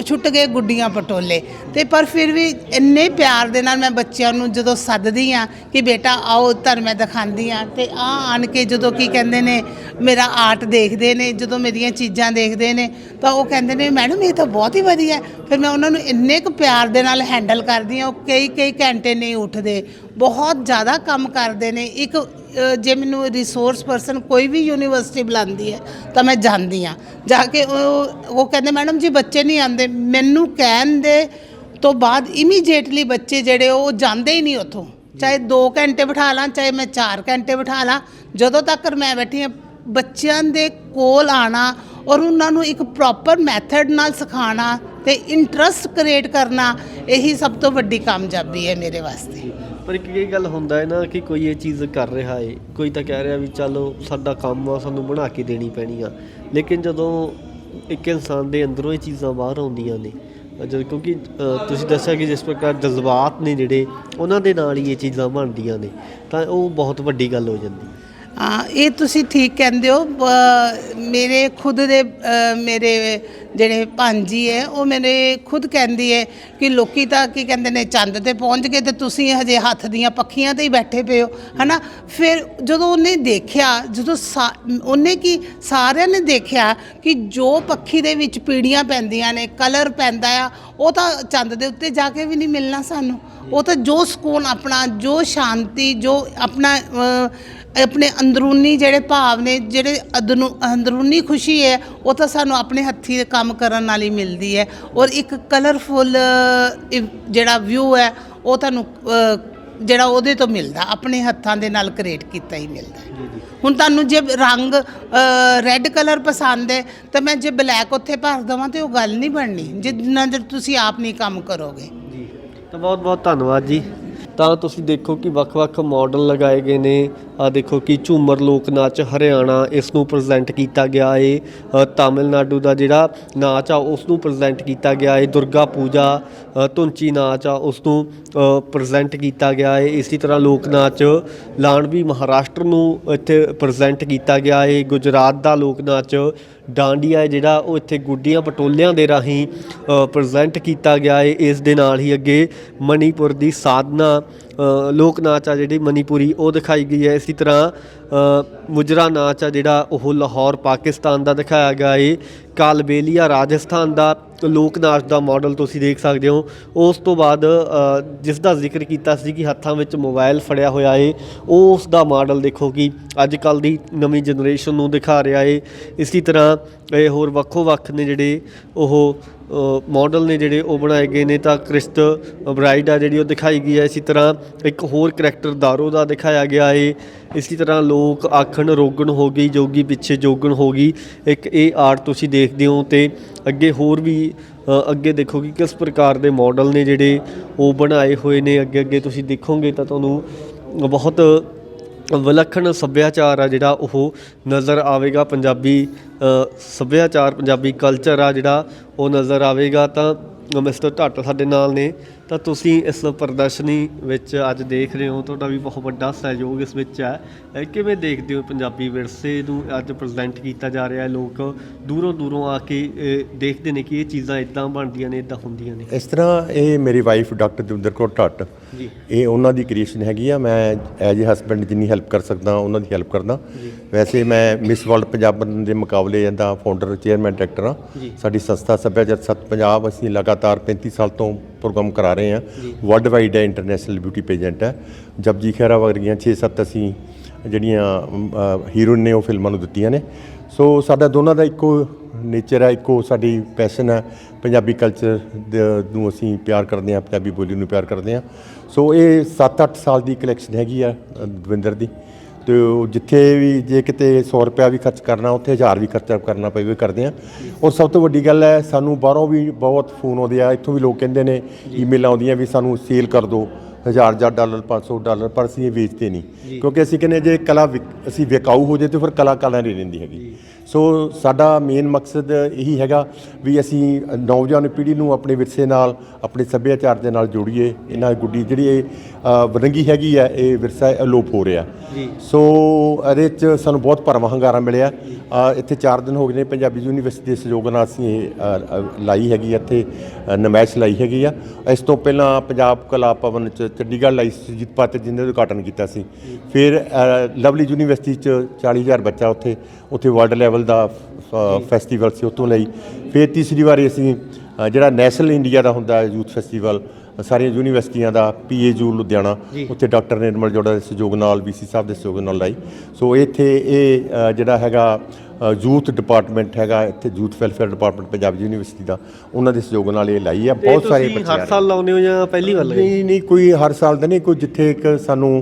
ਛੁੱਟ ਗਏ ਗੁੱਡੀਆਂ ਪਟੋਲੇ। ਤੇ ਪਰ ਫਿਰ ਵੀ ਇੰਨੇ ਪਿਆਰ ਦੇ ਨਾਲ ਮੈਂ ਬੱਚਿਆਂ ਨੂੰ ਜਦੋਂ ਸੱਦਦੀ ਆ ਕਿ ਬੇਟਾ ਆਓ ਤੁਹਾਨੂੰ ਮੈਂ ਦਿਖਾਉਂਦੀ ਆ, ਤੇ ਆ ਆਣ ਕੇ ਜਦੋਂ ਕੀ ਕਹਿੰਦੇ ਨੇ, ਮੇਰਾ ਆਰਟ ਦੇਖਦੇ ਨੇ, ਜਦੋਂ ਮੇਰੀਆਂ ਚੀਜ਼ਾਂ ਦੇਖਦੇ ਨੇ, ਤਾਂ ਉਹ ਕਹਿੰਦੇ ਨੇ, ਮੈਡਮ, ਇਹ ਤਾਂ ਬਹੁਤ ਹੀ ਵਧੀਆ ਫਿਰ ਮੈਂ ਉਹਨਾਂ ਨੂੰ ਇੰਨੇ ਕੁ ਪਿਆਰ ਦੇ ਨਾਲ ਹੈਂਡਲ ਕਰਦੀ ਆ ਉਹ ਕਈ ਕਈ ਘੰਟੇ ਨਹੀਂ ਉੱਠਦੇ, ਬਹੁਤ ਜ਼ਿਆਦਾ ਕੰਮ ਕਰਦੇ ਨੇ। ਇੱਕ ਜੇ ਮੈਨੂੰ ਰਿਸੋਰਸ ਪਰਸਨ ਕੋਈ ਵੀ ਯੂਨੀਵਰਸਿਟੀ ਬੁਲਾਉਂਦੀ ਹੈ, ਤਾਂ ਮੈਂ ਜਾਂਦੀ ਆ ਜਾ ਕੇ ਉਹ ਉਹ ਕਹਿੰਦੇ, ਮੈਡਮ ਜੀ, ਬੱਚੇ ਨਹੀਂ ਆਉਂਦੇ। ਮੈਨੂੰ ਕਹਿਣ ਦੇ ਤੋਂ ਬਾਅਦ ਇਮੀਡੀਏਟਲੀ ਬੱਚੇ ਜਿਹੜੇ, ਉਹ ਜਾਂਦੇ ਹੀ ਨਹੀਂ ਉੱਥੋਂ। ਚਾਹੇ 2 ਘੰਟੇ ਬਿਠਾ ਲਾਂ, ਚਾਹੇ ਮੈਂ 4 ਘੰਟੇ ਬਿਠਾ ਲਾਂ, ਜਦੋਂ ਤੱਕ ਮੈਂ ਬੈਠੀ ਹਾਂ, ਬੱਚਿਆਂ ਦੇ ਕੋਲ ਆਣਾ ਔਰ ਉਹਨਾਂ ਨੂੰ ਇੱਕ ਪ੍ਰੋਪਰ ਮੈਥਡ ਨਾਲ ਸਿਖਾਉਣਾ ਤੇ ਇੰਟਰਸਟ ਕ੍ਰੀਏਟ ਕਰਨਾ ਇਹੀ ਸਭ ਤੋਂ ਵੱਡੀ ਕਾਮਯਾਬੀ ਹੈ ਮੇਰੇ ਵਾਸਤੇ। ਪਰ ਇੱਕ ਇਹ ਗੱਲ ਹੁੰਦਾ ਹੈ ਨਾ ਕਿ ਕੋਈ ਇਹ ਚੀਜ਼ ਕਰ ਰਿਹਾ ਹੈ ਕੋਈ ਤਾਂ ਕਹਿ ਰਿਹਾ ਵੀ ਚਲੋ ਸਾਡਾ ਕੰਮ ਆ ਸਾਨੂੰ ਬਣਾ ਕੇ ਦੇਣੀ ਪੈਣੀ ਆ। ਲੇਕਿਨ ਜਦੋਂ ਇੱਕ ਇਨਸਾਨ ਦੇ ਅੰਦਰੋਂ ਇਹ ਚੀਜ਼ਾਂ ਬਾਹਰ ਆਉਂਦੀਆਂ ਨੇ ਅ, ਜਦ ਕਿਉਂਕਿ ਤੁਸੀਂ ਦੱਸਿਆ ਕਿ ਜਿਸ ਪ੍ਰਕਾਰ ਜਜ਼ਬਾਤ ਨੇ ਜਿਹੜੇ ਉਹਨਾਂ ਦੇ ਨਾਲ ਹੀ ਇਹ ਚੀਜ਼ਾਂ ਬਣਦੀਆਂ ਨੇ ਤਾਂ ਉਹ ਬਹੁਤ ਵੱਡੀ ਗੱਲ ਹੋ ਜਾਂਦੀ। ਹਾਂ ਇਹ ਤੁਸੀਂ ਠੀਕ ਕਹਿੰਦੇ ਹੋ ਮੇਰੇ ਖੁਦ ਦੇ ਮੇਰੇ ਜਿਹੜੇ ਭਾਂਜੀ ਹੈ, ਉਹ ਮੇਰੇ ਖੁਦ ਕਹਿੰਦੀ ਹੈ ਕਿ ਲੋਕੀ ਤਾਂ ਕੀ ਕਹਿੰਦੇ ਨੇ, ਚੰਦ ਤੇ ਪਹੁੰਚ ਗਏ ਤੇ ਤੁਸੀਂ ਹਜੇ ਹੱਥ ਦੀਆਂ ਪੱਖੀਆਂ ਤੇ ਹੀ ਬੈਠੇ ਪਏ ਹੋ, ਹਨਾ? ਫਿਰ ਜਦੋਂ ਉਹਨੇ ਦੇਖਿਆ, ਜਦੋਂ ਸਾ- ਉਹਨੇ ਕੀ ਸਾਰਿਆਂ ਨੇ ਦੇਖਿਆ ਕਿ ਜੋ ਪੱਖੀ ਦੇ ਵਿੱਚ ਪੀੜੀਆਂ ਪੈਂਦੀਆਂ ਨੇ, ਕਲਰ ਪੈਂਦਾ ਆ, ਉਹ ਤਾਂ ਚੰਦ ਦੇ ਉੱਤੇ ਜਾ ਕੇ ਵੀ ਨਹੀਂ ਮਿਲਣਾ ਸਾਨੂੰ। ਉਹ ਤਾਂ ਜੋ ਸਕੂਨ ਆਪਣਾ, ਜੋ ਸ਼ਾਂਤੀ, ਜੋ ਆਪਣਾ ਆਪਣੇ ਅੰਦਰੂਨੀ ਜਿਹੜੇ ਭਾਵ ਨੇ ਜਿਹੜੇ ਅਦਨੂ- ਅੰਦਰੂਨੀ ਖੁਸ਼ੀ ਹੈ ਉਹ ਤਾਂ ਸਾਨੂੰ ਆਪਣੇ ਹੱਥੀ ਦੇ ਕੰਮ ਕਰਨ ਨਾਲ ਹੀ ਮਿਲਦੀ ਹੈ। ਔਰ ਇੱਕ ਕਲਰਫੁਲ ਜਿਹੜਾ ਵਿਊ ਹੈ ਉਹ ਤੁਹਾਨੂੰ ਜਿਹੜਾ ਉਹਦੇ ਤੋਂ ਮਿਲਦਾ ਆਪਣੇ ਹੱਥਾਂ ਦੇ ਨਾਲ ਕ੍ਰੀਏਟ ਕੀਤਾ ਹੀ ਮਿਲਦਾ। ਹੁਣ ਤੁਹਾਨੂੰ ਜੇ ਰੰਗ ਰੈੱਡ ਕਲਰ ਪਸੰਦ ਹੈ ਤਾਂ ਮੈਂ ਜੇ ਬਲੈਕ ਉੱਥੇ ਭਰ ਦੇਵਾਂ ਤੇ ਉਹ ਗੱਲ ਨਹੀਂ ਬਣਨੀ ਜਿੰਨਾ ਚਿਰ ਤੁਸੀਂ ਆਪ ਨਹੀਂ ਕੰਮ ਕਰੋਗੇ। ਜੀ। ਤਾਂ ਬਹੁਤ ਬਹੁਤ ਧੰਨਵਾਦ ਜੀ। ਤਾਂ ਤੁਸੀਂ ਦੇਖੋ ਕਿ ਵੱਖ-ਵੱਖ ਮਾਡਲ ਲਗਾਏ ਗਏ ਨੇ। ਆ ਦੇਖੋ ਕਿ ਝੂਮਰ ਲੋਕ ਨਾਚ ਹਰਿਆਣਾ ਇਸ ਨੂੰ ਪ੍ਰੈਜ਼ੈਂਟ ਕੀਤਾ ਗਿਆ ਏ। ਤਾਮਿਲਨਾਡੂ ਦਾ ਜਿਹੜਾ ਨਾਚ ਆ, ਉਸ ਨੂੰ ਪ੍ਰੈਜ਼ੈਂਟ ਕੀਤਾ ਗਿਆ ਏ। ਦੁਰਗਾ ਪੂਜਾ ਧੁੰਚੀ ਨਾਚ ਆ, ਉਸ ਨੂੰ ਪ੍ਰੈਜ਼ੈਂਟ ਕੀਤਾ ਗਿਆ ਏ। ਇਸੇ ਤਰ੍ਹਾਂ ਲੋਕ ਨਾਚ ਲਾਣਵੀ ਮਹਾਰਾਸ਼ਟਰ ਨੂੰ ਇੱਥੇ ਪ੍ਰੈਜ਼ੈਂਟ ਕੀਤਾ ਗਿਆ ਏ। ਗੁਜਰਾਤ ਦਾ ਲੋਕ ਨਾਚ ਡਾਂਡੀਆ ਹੈ ਜਿਹੜਾ ਉਹ ਇੱਥੇ ਗੁੱਡੀਆਂ ਪਟੋਲਿਆਂ ਦੇ ਰਾਹੀਂ ਪ੍ਰੈਜ਼ੈਂਟ ਕੀਤਾ ਗਿਆ ਹੈ। ਇਸ ਦੇ ਨਾਲ ਹੀ ਅੱਗੇ ਮਣੀਪੁਰ ਦੀ ਸਾਧਨਾ ਲੋਕ ਨਾਚ ਆ ਜਿਹੜੀ ਮਨੀਪੁਰੀ, ਉਹ ਦਿਖਾਈ ਗਈ ਹੈ। ਇਸੇ ਤਰ੍ਹਾਂ ਮੁਜਰਾ ਨਾਚ ਆ ਜਿਹੜਾ, ਉਹ ਲਾਹੌਰ, ਪਾਕਿਸਤਾਨ ਦਾ ਦਿਖਾਇਆ ਗਿਆ ਏ। ਕਾਲਬੇਲੀਆ, ਰਾਜਸਥਾਨ ਦਾ ਲੋਕ ਨਾਚ ਦਾ ਮਾਡਲ ਤੁਸੀਂ ਦੇਖ ਸਕਦੇ ਹੋ। ਉਸ ਤੋਂ ਬਾਅਦ ਜਿਸ ਦਾ ਜ਼ਿਕਰ ਕੀਤਾ ਸੀ ਕਿ ਹੱਥਾਂ ਵਿੱਚ ਮੋਬਾਈਲ ਫੜਿਆ ਹੋਇਆ ਏ ਉਸ ਦਾ ਮਾਡਲ ਦੇਖੋ ਕਿ ਅੱਜ ਕੱਲ ਦੀ ਨਵੀਂ ਜਨਰੇਸ਼ਨ ਨੂੰ ਦਿਖਾ ਰਿਹਾ ਏ। ਇਸੇ ਤਰ੍ਹਾਂ, ਇਹ ਹੋਰ ਵੱਖੋ ਵੱਖ ਨੇ ਜਿਹੜੇ ਉਹ ਮਾਡਲ ਨੇ ਜਿਹੜੇ ਉਹ ਬਣਾਏ ਗਏ ਨੇ ਤਾਂ ਕ੍ਰਿਸਟ ਬ੍ਰਾਈਡ ਆ ਜਿਹੜੀ ਉਹ ਦਿਖਾਈ ਗਈ ਹੈ। ਇਸੇ ਤਰ੍ਹਾਂ ਇੱਕ ਹੋਰ ਕਰੈਕਟਰ ਦਾਰੋ ਦਾ ਦਿਖਾਇਆ ਗਿਆ ਏ। ਇਸੇ ਤਰ੍ਹਾਂ ਲੋਕ ਆਖਣ ਰੋਗਣ ਹੋ ਗਈ, ਜੋਗੀ ਪਿੱਛੇ ਜੋਗਣ ਹੋ ਗਈ। ਇੱਕ ਇਹ ਆਰਟ ਤੁਸੀਂ ਦੇਖਦੇ ਹੋ ਤੇ ਅੱਗੇ ਹੋਰ ਵੀ ਅੱਗੇ ਦੇਖੋ ਕਿ ਕਿਸ ਪ੍ਰਕਾਰ ਦੇ ਮਾਡਲ ਨੇ ਜਿਹੜੇ ਉਹ ਬਣਾਏ ਹੋਏ ਨੇ। ਅੱਗੇ ਅੱਗੇ ਤੁਸੀਂ ਦੇਖੋਗੇ ਤਾਂ ਤੁਹਾਨੂੰ ਬਹੁਤ ਵਿਲੱਖਣ ਸੱਭਿਆਚਾਰ ਆ ਜਿਹੜਾ ਉਹ ਨਜ਼ਰ ਆਵੇਗਾ, ਪੰਜਾਬੀ ਸੱਭਿਆਚਾਰ, ਪੰਜਾਬੀ ਕਲਚਰ ਆ ਜਿਹੜਾ ਉਹ ਨਜ਼ਰ ਆਵੇਗਾ ਤਾਂ ਮਿਸਟਰ ਢੱਟ ਸਾਡੇ ਨਾਲ ਨੇ। ਤਾਂ ਤੁਸੀਂ ਇਸ ਪ੍ਰਦਰਸ਼ਨੀ ਵਿੱਚ ਅੱਜ ਦੇਖ ਰਹੇ ਹੋ ਤੁਹਾਡਾ ਵੀ ਬਹੁਤ ਵੱਡਾ ਸਹਿਯੋਗ ਇਸ ਵਿੱਚ ਹੈ। ਕਿਵੇਂ ਦੇਖਦੇ ਹੋ ਪੰਜਾਬੀ ਵਿਰਸੇ ਨੂੰ ਅੱਜ ਪ੍ਰੈਜ਼ੈਂਟ ਕੀਤਾ ਜਾ ਰਿਹਾ ਹੈ? ਲੋਕ ਦੂਰੋਂ ਦੂਰੋਂ ਆ ਕੇ ਦੇਖਦੇ ਨੇ ਕਿ ਇਹ ਚੀਜ਼ਾਂ ਇਦਾਂ ਬਣਦੀਆਂ ਨੇ ਇਦਾਂ ਹੁੰਦੀਆਂ ਨੇ। ਇਸ ਤਰ੍ਹਾਂ ਇਹ ਮੇਰੀ ਵਾਈਫ ਡਾਕਟਰ ਦਵਿੰਦਰ ਕੌਰ ਢੱਟ ਜੀ। ਇਹ ਉਹਨਾਂ ਦੀ ਕ੍ਰੀਏਸ਼ਨ ਹੈਗੀ ਆ। ਮੈਂ ਐਜ ਅ ਹਸਬੰਡ ਜਿੰਨੀ ਹੈਲਪ ਕਰ ਸਕਦਾ ਉਹਨਾਂ ਦੀ ਹੈਲਪ ਕਰਦਾ। ਵੈਸੇ ਮੈਂ ਮਿਸ ਵਰਲਡ ਪੰਜਾਬ ਦੇ ਮੁਕਾਬਲੇ ਦਾ ਫਾਊਂਡਰ ਚੇਅਰਮੈਨ ਡਾਇਰੈਕਟਰ ਹਾਂ ਸਾਡੀ ਸੰਸਥਾ ਸੱਭਿਆਚਾਰ ਸੱਤ ਪੰਜਾਬ ਅਸੀਂ ਲਗਾਤਾਰ 35 ਸਾਲ ਤੋਂ ਪ੍ਰੋਗਰਾਮ ਕਰਾ ਰਹੇ ਹਾਂ। ਵਰਲਡ ਵਾਈਡ ਹੈ ਇੰਟਰਨੈਸ਼ਨਲ ਬਿਊਟੀ ਪੇਜੈਂਟ ਹੈ। ਜਪਜੀ ਖੈਰਾ ਵਰਗੀਆਂ 6-7 ਅਸੀਂ ਜਿਹੜੀਆਂ ਹੀਰੋਇਨ ਨੇ ਉਹ ਫਿਲਮਾਂ ਨੂੰ ਦਿੱਤੀਆਂ ਨੇ। ਸੋ ਸਾਡਾ ਦੋਨਾਂ ਦਾ ਇੱਕੋ ਨੇਚਰ ਹੈ, ਇੱਕੋ ਸਾਡੀ ਪੈਸ਼ਨ ਹੈ। ਪੰਜਾਬੀ ਕਲਚਰ ਨੂੰ ਅਸੀਂ ਪਿਆਰ ਕਰਦੇ ਹਾਂ, ਪੰਜਾਬੀ ਬੋਲੀ ਨੂੰ ਪਿਆਰ ਕਰਦੇ ਹਾਂ। ਸੋ ਇਹ 7-8 ਸਾਲ ਦੀ ਕਲੈਕਸ਼ਨ ਹੈਗੀ ਆ ਦਵਿੰਦਰ ਦੀ। ਤੇ ਉਹ ਜਿੱਥੇ ਵੀ ਜੇ ਕਿਤੇ 100 ਰੁਪਿਆ ਵੀ ਖਰਚ ਕਰਨਾ ਉੱਥੇ 1000 ਵੀ ਖਰਚਾ ਕਰਨਾ ਪਵੇ ਕਰਦੇ ਆ। ਔਰ ਸਭ ਤੋਂ ਵੱਡੀ ਗੱਲ ਹੈ ਸਾਨੂੰ ਬਾਹਰੋਂ ਵੀ ਬਹੁਤ ਫੋਨ ਆਉਂਦੇ ਆ ਇੱਥੋਂ ਵੀ ਲੋਕ ਕਹਿੰਦੇ ਨੇ ਈਮੇਲ ਆਉਂਦੀਆਂ ਵੀ ਸਾਨੂੰ ਸੇਲ ਕਰ ਦਿਓ 1000 ਜਾਂ ਡਾਲਰ 500 ਡਾਲਰ ਪਰ ਅਸੀਂ ਇਹ ਵੇਚਦੇ ਨਹੀਂ। ਕਿਉਂਕਿ ਅਸੀਂ ਕਹਿੰਦੇ ਜੇ ਕਲਾ ਅਸੀਂ ਵਿਕਾਊ ਹੋ ਜੇ ਤੇ ਫਿਰ ਕਲਾ ਕਲਾ ਨਹੀਂ ਰਹਿੰਦੀ ਹੈਗੀ। ਸੋ ਸਾਡਾ ਮੇਨ ਮਕਸਦ ਇਹੀ ਹੈਗਾ ਵੀ ਅਸੀਂ ਨੌਜਵਾਨ ਪੀੜ੍ਹੀ ਨੂੰ ਆਪਣੇ ਵਿਰਸੇ ਨਾਲ ਆਪਣੇ ਸੱਭਿਆਚਾਰ ਦੇ ਨਾਲ ਜੋੜੀਏ। ਇਹਨਾਂ ਗੁੱਡੀ ਜਿਹੜੀ ਇਹ ਵਰੰਗੀ ਹੈਗੀ ਆ ਇਹ ਵਿਰਸਾ ਅਲੋਪ ਹੋ ਰਿਹਾ। ਜੀ। ਸੋ ਇਹਦੇ ਚ ਸਾਨੂੰ ਬਹੁਤ ਭਰਵਾਂ ਹੰਗਾਰਾ ਮਿਲਿਆ। ਇੱਥੇ 4 ਦਿਨ ਹੋ ਗਏ ਨੇ ਪੰਜਾਬੀ ਯੂਨੀਵਰਸਿਟੀ ਦੇ ਸਹਿਯੋਗ ਨਾਲ ਅਸੀਂ ਇਹ ਲਾਈ ਹੈਗੀ ਇੱਥੇ ਨਮਾਇਸ਼ ਲਾਈ ਹੈਗੀ ਆ। ਇਸ ਤੋਂ ਪਹਿਲਾਂ ਪੰਜਾਬ ਕਲਾ ਭਵਨ ਚ ਚੰਡੀਗੜ੍ਹ ਲਾਈ ਸੀ ਸੁਰਜੀਤ ਪਾਤਰ ਜੀ ਨੇ ਉਦਘਾਟਨ ਕੀਤਾ ਸੀ। ਫਿਰ ਲਵਲੀ ਯੂਨੀਵਰਸਿਟੀ ਚ 40000 ਬੱਚਾ ਉੱਥੇ ਉੱਥੇ ਵਰਲਡ ਲੈਵਲ ਦਾ ਫੈਸਟੀਵਲ ਸੀ ਉਤੋਂ ਲਈ। ਫਿਰ ਤੀਸਰੀ ਵਾਰੀ ਅਸੀਂ ਜਿਹੜਾ ਨੈਸ਼ਨਲ ਇੰਡੀਆ ਦਾ ਹੁੰਦਾ ਯੂਥ ਫੈਸਟੀਵਲ ਸਾਰੀਆਂ ਯੂਨੀਵਰਸਿਟੀਆਂ ਦਾ ਪੀਏਯੂ ਲੁਧਿਆਣਾ ਉੱਥੇ ਡਾਕਟਰ ਨਿਰਮਲ ਜੋੜਾ ਦੇ ਸਹਿਯੋਗ ਨਾਲ ਵੀਸੀ ਸਾਹਿਬ ਦੇ ਸਹਿਯੋਗ ਨਾਲ ਲਾਈ। ਸੋ ਇੱਥੇ ਇਹ ਜਿਹੜਾ ਹੈਗਾ ਯੂਥ ਡਿਪਾਰਟਮੈਂਟ ਹੈਗਾ ਇੱਥੇ youth welfare department Punjab university ਦਾ ਉਹਨਾਂ ਦੇ ਸਹਿਯੋਗ ਨਾਲ ਇਹ ਲਾਈ ਆ ਬਹੁਤ ਸਾਰੇ ਬੱਚੇ ਹਰ। ਸਾਲ ਲਾਉਂਦੇ ਹੋ ਜਾਂ ਪਹਿਲੀ ਵਾਰ ਲਗਾਈ ਨਹੀਂ ਨਹੀਂ ਕੋਈ ਹਰ ਸਾਲ ਦਾ ਨਹੀਂ ਕੋਈ ਜਿੱਥੇ ਇੱਕ ਸਾਨੂੰ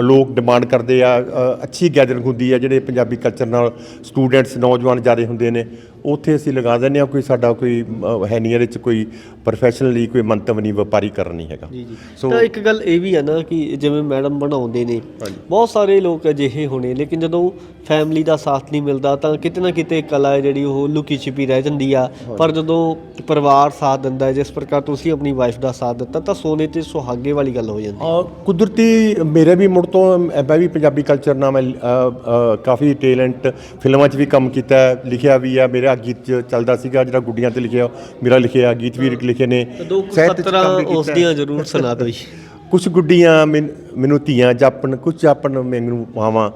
ਲੋਕ ਡਿਮਾਂਡ ਕਰਦੇ ਆ ਅੱਛੀ ਗੈਦਰਿੰਗ ਹੁੰਦੀ ਆ ਜਿਹੜੇ ਪੰਜਾਬੀ ਕਲਚਰ ਨਾਲ ਸਟੂਡੈਂਟਸ ਨੌਜਵਾਨ ਜ਼ਿਆਦਾ ਹੁੰਦੇ ਨੇ ਉੱਥੇ ਅਸੀਂ ਲਗਾ ਦਿੰਦੇ ਆ ਕੋਈ ਸਾਡਾ ਕੋਈ ਹੈ ਨਹੀਂ ਇਹਦੇ ਚ ਕੋਈ ਪ੍ਰੋਫੈਸ਼ਨਲੀ ਕੋਈ ਮੰਤਵ ਨਹੀਂ ਵਪਾਰੀ ਕਰਨ ਨਹੀਂ ਹੈਗਾ। ਜੀ ਜੀ। ਸੋ ਤਾਂ ਇੱਕ ਗੱਲ ਇਹ ਵੀ ਹੈ ਨਾ ਕਿ ਜਿਵੇਂ ਮੈਡਮ ਬਣਾਉਂਦੇ ਨੇ ਬਹੁਤ ਸਾਰੇ ਲੋਕ ਅਜਿਹੇ ਹੋਣੇ ਲੇਕਿਨ ਜਦੋਂ ਫੈਮਿਲੀ ਦਾ ਸਾਥ ਨਹੀਂ ਮਿਲਦਾ ਤਾਂ ਕਿਤੇ ਨਾ ਕਿਤੇ ਕਲਾ ਹੈ ਜਿਹੜੀ ਉਹ ਲੁਕੀ ਛਿਪੀ ਰਹਿ ਜਾਂਦੀ ਆ। ਪਰ ਜਦੋਂ ਪਰਿਵਾਰ ਸਾਥ ਦਿੰਦਾ ਹੈ ਜਿਸ ਪ੍ਰਕਾਰ ਤੁਸੀਂ ਆਪਣੀ ਵਾਈਫ ਦਾ ਸਾਥ ਦਿੱਤਾ ਤਾਂ ਸੋਨੇ ਤੇ ਸੁਹਾਗੇ ਵਾਲੀ ਗੱਲ ਹੋ ਜਾਂਦੀ ਅ, ਕੁਦਰਤੀ ਮੇਰੇ ਵੀ ਮੁੜ ਤੋਂ ਅ, ਮੈਂ ਵੀ ਪੰਜਾਬੀ ਕਲਚਰ ਨਾਲ ਮੈਂ ਅ, ਅ, ਕਾਫੀ ਟੈਲੈਂਟ ਫਿਲਮਾਂ 'ਚ ਵੀ ਕੰਮ ਕੀਤਾ ਹੈ, ਲਿਖਿਆ ਵੀ ਆ। ਮੇਰਾ ਗੀਤ 'ਚ ਚੱਲਦਾ ਸੀਗਾ ਜਿਹੜਾ ਗੁੱਡੀਆਂ ਤੇ ਲਿਖਿਆ ਮੇਰਾ ਲਿਖਿਆ ਗੀਤ ਵੀ ਲਿਖੇ ਨੇ ਦੋ ਸਾਹਿਤ 'ਚ ਕੰਮ ਸਤਰਾਂ ਵੀ ਕੀਤਾ ਉਸ ਹੈ। ਦੀਆਂ ਜ਼ਰੂਰ ਸੁਣਾ ਦਿਓ ਜੀ ਕੁਛ ਗੁੱਡੀਆਂ ਮੈਨ- ਮੈਨੂੰ ਧੀਆਂ ਜਾਪਣ, ਕੁਛ ਜਾਪਣ ਮੈਨੂੰ ਮਾਵਾਂ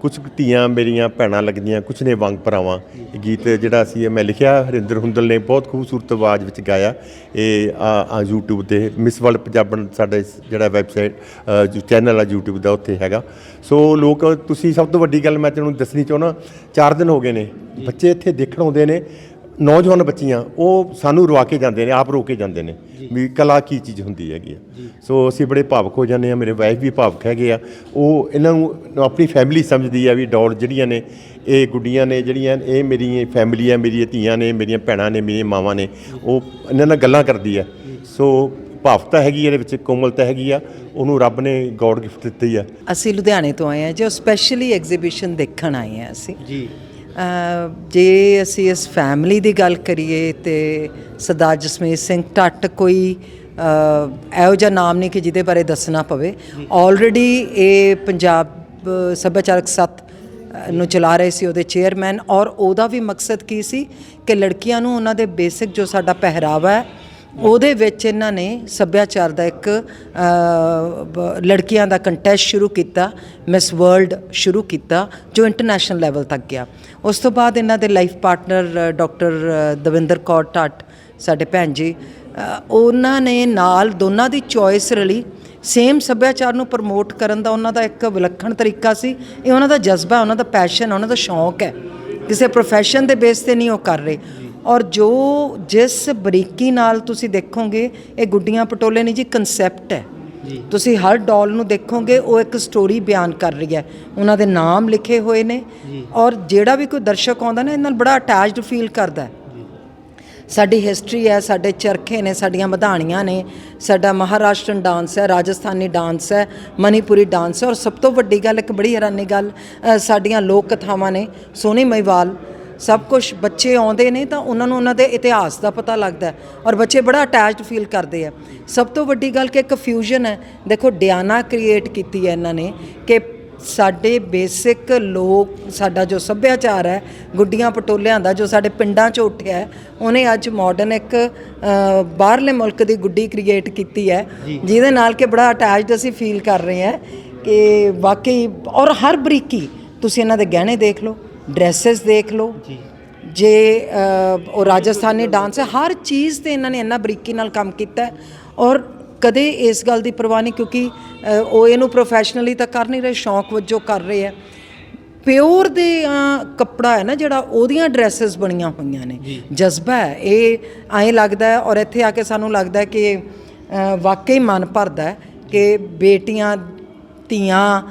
ਕੁਝ ਧੀਆਂ ਮੇਰੀਆਂ ਭੈਣਾਂ ਲੱਗਦੀਆਂ, ਕੁਛ ਨੇ ਵਾਂਗ ਭਰਾਵਾਂ। ਇਹ ਗੀਤ ਜਿਹੜਾ ਸੀ ਇਹ ਮੈਂ ਲਿਖਿਆ, ਹਰਿੰਦਰ ਹੁੰਦਲ ਨੇ ਬਹੁਤ ਖੂਬਸੂਰਤ ਆਵਾਜ਼ ਵਿੱਚ ਗਾਇਆ। ਇਹ ਆ ਆ YouTube ਤੇ ਮਿਸ ਵਰਲਡ ਪੰਜਾਬਣ ਸਾਡਾ ਇਸ ਜਿਹੜਾ ਵੈਬਸਾਈਟ ਜੋ ਚੈਨਲ ਆ YouTube ਦਾ, ਉੱਥੇ ਹੈਗਾ। ਸੋ ਲੋਕ, ਤੁਸੀਂ ਸਭ ਤੋਂ ਵੱਡੀ ਗੱਲ ਮੈਂ ਤੁਹਾਨੂੰ ਦੱਸਣੀ ਚਾਹੁੰਦਾ 4 ਦਿਨ ਹੋ ਗਏ ਨੇ। ਬੱਚੇ ਇੱਥੇ ਦੇਖਣ ਆਉਂਦੇ ਨੇ ਨੌਜਵਾਨ ਬੱਚੀਆਂ ਉਹ ਸਾਨੂੰ ਰਵਾ ਕੇ ਜਾਂਦੇ ਨੇ ਆਪ ਰੋ ਕੇ ਜਾਂਦੇ ਨੇ ਵੀ ਕਲਾ ਕੀ ਚੀਜ਼ ਹੁੰਦੀ ਹੈਗੀ ਆ। ਸੋ ਅਸੀਂ ਬੜੇ ਭਾਵਕ ਹੋ ਜਾਂਦੇ ਆ ਮੇਰੇ ਵਾਈਫ ਵੀ ਭਾਵਕ ਹੈਗੇ ਆ। ਉਹ ਇਹਨਾਂ ਨੂੰ ਆਪਣੀ ਫੈਮਿਲੀ ਸਮਝਦੀ ਆ ਵੀ ਡੌਲ ਜਿਹੜੀਆਂ ਨੇ ਇਹ ਗੁੱਡੀਆਂ ਨੇ ਜਿਹੜੀਆਂ ਇਹ ਮੇਰੀ ਫੈਮਿਲੀ ਆ ਮੇਰੀਆਂ ਧੀਆਂ ਨੇ ਮੇਰੀਆਂ ਭੈਣਾਂ ਨੇ ਮੇਰੀਆਂ ਮਾਵਾਂ ਨੇ ਉਹ ਇਹਨਾਂ ਨਾਲ ਗੱਲਾਂ ਕਰਦੀ ਆ। ਸੋ ਭਾਵਤਾ ਹੈਗੀ ਇਹਦੇ ਵਿੱਚ ਕੋਮਲਤਾ ਹੈਗੀ ਆ ਉਹਨੂੰ ਰੱਬ ਨੇ ਗੋਡ ਗਿਫਟ ਦਿੱਤੀ ਆ। ਅਸੀਂ ਲੁਧਿਆਣੇ ਤੋਂ ਆਏ ਹਾਂ ਜੋ ਸਪੈਸ਼ਲੀ ਐਗਜ਼ੀਬਿਸ਼ਨ ਦੇਖਣ ਆਏ ਹਾਂ ਅਸੀਂ। ਜੀ। ਜੇ ਅਸੀਂ ਇਸ ਫੈਮਿਲੀ ਦੀ ਗੱਲ ਕਰੀਏ ਤੇ ਸਰਦਾਰ ਜਸਮੀਤ ਸਿੰਘ ਟੱਟ ਕੋਈ ਇਹੋ ਜਿਹਾ ਨਾਮ ਨਹੀਂ ਕਿ ਜਿਹਦੇ ਬਾਰੇ ਦੱਸਣਾ ਪਵੇ। ਆਲਰੇਡੀ ਇਹ ਪੰਜਾਬ ਸੱਭਿਆਚਾਰਕ ਸੱਤ ਨੂੰ ਚਲਾ ਰਹੇ ਸੀ ਉਹਦੇ ਚੇਅਰਮੈਨ ਔਰ ਉਹਦਾ ਵੀ ਮਕਸਦ ਕੀ ਸੀ ਕਿ ਲੜਕੀਆਂ ਨੂੰ ਉਹਨਾਂ ਦੇ ਬੇਸਿਕ ਜੋ ਸਾਡਾ ਪਹਿਰਾਵਾ ਹੈ ਉਹਦੇ ਵਿੱਚ ਇਹਨਾਂ ਨੇ ਸੱਭਿਆਚਾਰ ਦਾ ਇੱਕ ਲੜਕੀਆਂ ਦਾ ਕੰਟੈਸਟ ਸ਼ੁਰੂ ਕੀਤਾ ਮਿਸ ਵਰਲਡ ਸ਼ੁਰੂ ਕੀਤਾ, ਜੋ ਇੰਟਰਨੈਸ਼ਨਲ ਲੈਵਲ ਤੱਕ ਗਿਆ। ਉਸ ਤੋਂ ਬਾਅਦ ਇਹਨਾਂ ਦੇ life partner doctor Davinder Kaur Tatt, ਸਾਡੇ ਭੈਣ ਜੀ ਉਹਨਾਂ ਨੇ ਨਾਲ ਦੋਨਾਂ ਦੀ ਚੋਇਸ ਰਲੀ। ਸੇਮ ਸੱਭਿਆਚਾਰ ਨੂੰ ਪ੍ਰਮੋਟ ਕਰਨ ਦਾ ਉਹਨਾਂ ਦਾ ਇੱਕ ਵਿਲੱਖਣ ਤਰੀਕਾ ਸੀ। ਇਹ ਉਹਨਾਂ ਦਾ ਜਜ਼ਬਾ, ਉਹਨਾਂ ਦਾ ਪੈਸ਼ਨ ਉਹਨਾਂ ਦਾ ਸ਼ੌਂਕ ਹੈ। ਕਿਸੇ ਪ੍ਰੋਫੈਸ਼ਨ ਦੇ ਬੇਸ ਤੇ ਨਹੀਂ ਉਹ ਕਰ ਰਹੇ। ਔਰ ਜੋ ਜਿਸ ਬਰੀਕੀ ਨਾਲ ਤੁਸੀਂ ਦੇਖੋਗੇ ਇਹ ਗੁੱਡੀਆਂ ਪਟੋਲੇ ਨਹੀਂ ਜੀ ਕਨਸੈਪਟ ਹੈ। ਜੀ। ਤੁਸੀਂ ਹਰ ਡਾਲ ਨੂੰ ਦੇਖੋਗੇ ਉਹ ਇੱਕ ਸਟੋਰੀ ਬਿਆਨ ਕਰ ਰਹੀ ਹੈ। ਉਹਨਾਂ ਦੇ ਨਾਮ ਲਿਖੇ ਹੋਏ ਨੇ ਔਰ ਜਿਹੜਾ ਵੀ ਕੋਈ ਦਰਸ਼ਕ ਆਉਂਦਾ ਨਾ ਇਹ ਨਾਲ ਬੜਾ ਅਟੈਚਡ ਫੀਲ ਕਰਦਾ ਹੈ। ਸਾਡੀ ਹਿਸਟਰੀ ਹੈ ਸਾਡੇ ਚਰਖੇ ਨੇ ਸਾਡੀਆਂ ਮਧਾਣੀਆਂ ਨੇ ਸਾਡਾ ਮਹਾਰਾਸ਼ਟਰਨ ਡਾਂਸ ਹੈ ਰਾਜਸਥਾਨੀ ਡਾਂਸ ਹੈ ਮਨੀਪੁਰੀ ਡਾਂਸ ਹੈ ਔਰ ਸਭ ਤੋਂ ਵੱਡੀ ਗੱਲ ਇੱਕ ਬੜੀ ਹੈਰਾਨੀ ਗੱਲ ਸਾਡੀਆਂ ਲੋਕ ਕਥਾਵਾਂ ਨੇ ਸੋਨੀ ਮਹੀਵਾਲ ਸਭ ਕੁਝ ਬੱਚੇ ਆਉਂਦੇ ਨੇ ਤਾਂ ਉਹਨਾਂ ਨੂੰ ਉਹਨਾਂ ਦੇ ਇਤਿਹਾਸ ਦਾ ਪਤਾ ਲੱਗਦਾ ਔਰ ਬੱਚੇ ਬੜਾ ਅਟੈਚਡ ਫੀਲ ਕਰਦੇ ਆ। ਸਭ ਤੋਂ ਵੱਡੀ ਗੱਲ ਕਿ ਇੱਕ ਫਿਊਜ਼ਨ ਹੈ। ਦੇਖੋ ਡਿਆਨਾ ਕ੍ਰੀਏਟ ਕੀਤੀ ਹੈ ਇਹਨਾਂ ਨੇ ਕਿ ਸਾਡੇ ਬੇਸਿਕ ਲੋਕ ਸਾਡਾ ਜੋ ਸੱਭਿਆਚਾਰ ਹੈ ਗੁੱਡੀਆਂ ਪਟੋਲਿਆਂ ਦਾ ਜੋ ਸਾਡੇ ਪਿੰਡਾਂ 'ਚ ਉੱਠਿਆ ਹੈ ਉਹਨੇ ਅੱਜ ਮਾਡਰਨ ਇੱਕ ਅ, ਬਾਹਰਲੇ ਮੁਲਕ ਦੀ ਗੁੱਡੀ ਕ੍ਰੀਏਟ ਕੀਤੀ ਹੈ। ਜਿਹਦੇ ਨਾਲ ਕਿ ਬੜਾ ਅਟੈਚਡ ਅਸੀਂ ਫੀਲ ਕਰ ਰਹੇ ਹਾਂ ਕਿ ਵਾਕਈ ਔਰ ਹਰ ਬਰੀਕੀ ਤੁਸੀਂ ਇਹਨਾਂ ਦੇ ਗਹਿਣੇ ਦੇਖ ਲਓ। ਡਰੈਸਸ ਦੇਖ ਲਓ। ਜੀ। ਜੇ ਉਹ ਰਾਜਸਥਾਨੀ ਡਾਂਸ ਹੈ ਹਰ ਚੀਜ਼ ਤੇ ਇਹਨਾਂ ਨੇ ਇੰਨਾ ਬਰੀਕੀ ਨਾਲ ਕੰਮ ਕੀਤਾ ਹੈ। ਔਰ ਕਦੇ ਇਸ ਗੱਲ ਦੀ ਪਰਵਾਹ ਨਹੀਂ ਕਿਉਂਕਿ ਉਹ ਇਹਨੂੰ ਪ੍ਰੋਫੈਸ਼ਨਲੀ ਤਾਂ ਕਰ ਨਹੀਂ ਰਹੇ ਸ਼ੌਂਕ ਵਜੋਂ ਕਰ ਰਹੇ ਆ ਪਿਓਰ ਦੇ ਕੱਪੜਾ ਹੈ ਨਾ ਜਿਹੜਾ ਉਹਦੀਆਂ ਡਰੈਸਸ ਬਣੀਆਂ ਹੋਈਆਂ ਨੇ। ਜਜ਼ਬਾ ਹੈ। ਇਹ ਐਂ ਲੱਗਦਾ ਹੈ ਔਰ ਇੱਥੇ ਆ ਕੇ ਸਾਨੂੰ ਲੱਗਦਾ ਕਿ ਵਾਕਈ ਮਨ ਭਰਦਾ ਹੈ ਕਿ ਬੇਟੀਆਂ ਧੀਆਂ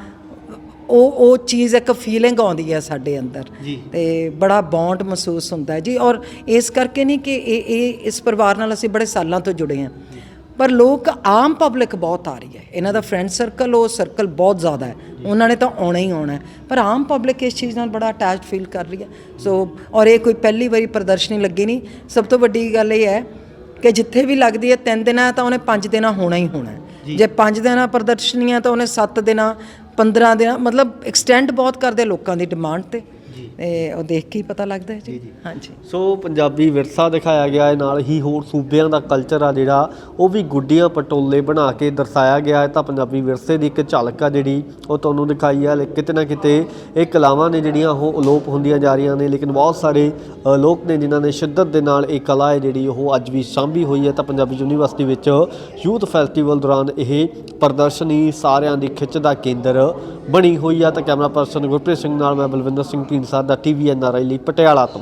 ਉਹ ਉਹ ਚੀਜ਼ ਇੱਕ ਫੀਲਿੰਗ ਆਉਂਦੀ ਹੈ ਸਾਡੇ ਅੰਦਰ। ਤੇ ਬੜਾ ਬੌਂਡ ਮਹਿਸੂਸ ਹੁੰਦਾ ਹੈ। ਜੀ ਔਰ ਇਸ ਕਰਕੇ ਨਹੀਂ ਕਿ ਇਹ ਇਹ ਇਸ ਪਰਿਵਾਰ ਨਾਲ ਅਸੀਂ ਬੜੇ ਸਾਲਾਂ ਤੋਂ ਜੁੜੇ ਹਾਂ। ਪਰ ਲੋਕ ਆਮ ਪਬਲਿਕ ਬਹੁਤ ਆ ਰਹੀ ਹੈ। ਇਹਨਾਂ ਦਾ ਫਰੈਂਡ ਸਰਕਲ ਉਹ ਸਰਕਲ ਬਹੁਤ ਜ਼ਿਆਦਾ ਹੈ। ਉਹਨਾਂ ਨੇ ਤਾਂ ਆਉਣਾ ਹੀ ਆਉਣਾ ਪਰ ਆਮ ਪਬਲਿਕ ਇਸ ਚੀਜ਼ ਨਾਲ ਬੜਾ ਅਟੈਚਡ ਫੀਲ ਕਰ ਰਹੀ ਹੈ। ਸੋ ਔਰ ਇਹ ਕੋਈ ਪਹਿਲੀ ਵਾਰੀ ਪ੍ਰਦਰਸ਼ਨੀ ਲੱਗੀ ਨਹੀਂ। ਸਭ ਤੋਂ ਵੱਡੀ ਗੱਲ ਇਹ ਹੈ ਕਿ ਜਿੱਥੇ ਵੀ ਲੱਗਦੀ ਹੈ ਤਿੰਨ ਦਿਨਾਂ ਤਾਂ ਉਹਨੇ ਪੰਜ ਦਿਨਾਂ ਹੋਣਾ ਹੀ ਹੋਣਾ ਜੇ। ਪੰਜ ਦਿਨਾਂ ਪ੍ਰਦਰਸ਼ਨੀਆਂ ਤਾਂ ਉਹਨੇ 7 ਦਿਨਾਂ 15 ਦਿਨਾਂ ਮਤਲਬ ਐਕਸਟੈਂਡ ਬਹੁਤ ਕਰਦੇ ਲੋਕਾਂ ਦੀ ਡਿਮਾਂਡ ਤੇ। ਤੇ ਉਹ ਦੇਖ ਕੇ ਹੀ ਪਤਾ ਲੱਗਦਾ ਹੈ ਜੀ। ਹਾਂਜੀ। ਸੋ ਪੰਜਾਬੀ ਵਿਰਸਾ ਦਿਖਾਇਆ ਗਿਆ ਹੈ ਨਾਲ ਹੀ ਹੋਰ ਸੂਬਿਆਂ ਦਾ ਕਲਚਰ ਆ ਜਿਹੜਾ ਉਹ ਵੀ ਗੁੱਡੀਆਂ ਪਟੋਲੇ ਬਣਾ ਕੇ ਦਰਸਾਇਆ ਗਿਆ ਹੈ। ਤਾਂ ਪੰਜਾਬੀ ਵਿਰਸੇ ਦੀ ਇੱਕ ਝਲਕ ਆ ਜਿਹੜੀ ਉਹ ਤੁਹਾਨੂੰ ਦਿਖਾਈ ਆ ਕਿਤੇ ਨਾ ਕਿਤੇ ਇਹ ਕਲਾਵਾਂ ਨੇ ਜਿਹੜੀਆਂ ਉਹ ਅਲੋਪ ਹੁੰਦੀਆਂ ਜਾ ਰਹੀਆਂ ਨੇ ਲੇਕਿਨ ਬਹੁਤ ਸਾਰੇ ਲੋਕ ਨੇ ਜਿਨ੍ਹਾਂ ਨੇ ਸ਼ਿੱਦਤ ਦੇ ਨਾਲ ਇਹ ਕਲਾ ਹੈ ਜਿਹੜੀ ਉਹ ਅੱਜ ਵੀ ਸਾਂਭੀ ਹੋਈ ਹੈ। ਤਾਂ ਪੰਜਾਬੀ ਯੂਨੀਵਰਸਿਟੀ ਵਿੱਚ ਯੂਥ ਫੈਸਟੀਵਲ ਦੌਰਾਨ ਇਹ ਪ੍ਰਦਰਸ਼ਨੀ ਸਾਰਿਆਂ ਦੀ ਖਿੱਚ ਦਾ ਕੇਂਦਰ ਬਣੀ ਹੋਈ ਆ। ਤਾਂ ਕੈਮਰਾ ਪਰਸਨ ਗੁਰਪ੍ਰੀਤ ਸਿੰਘ ਨਾਲ ਮੈਂ ਬਲਵਿੰਦਰ ਸਿੰਘ ਢੀਂਡਸਾ ਸਾਦਾ ਟੀਵੀ ਐਨ ਆਰ ਆਈ ਲਈ ਪਟਿਆਲਾ ਤੋਂ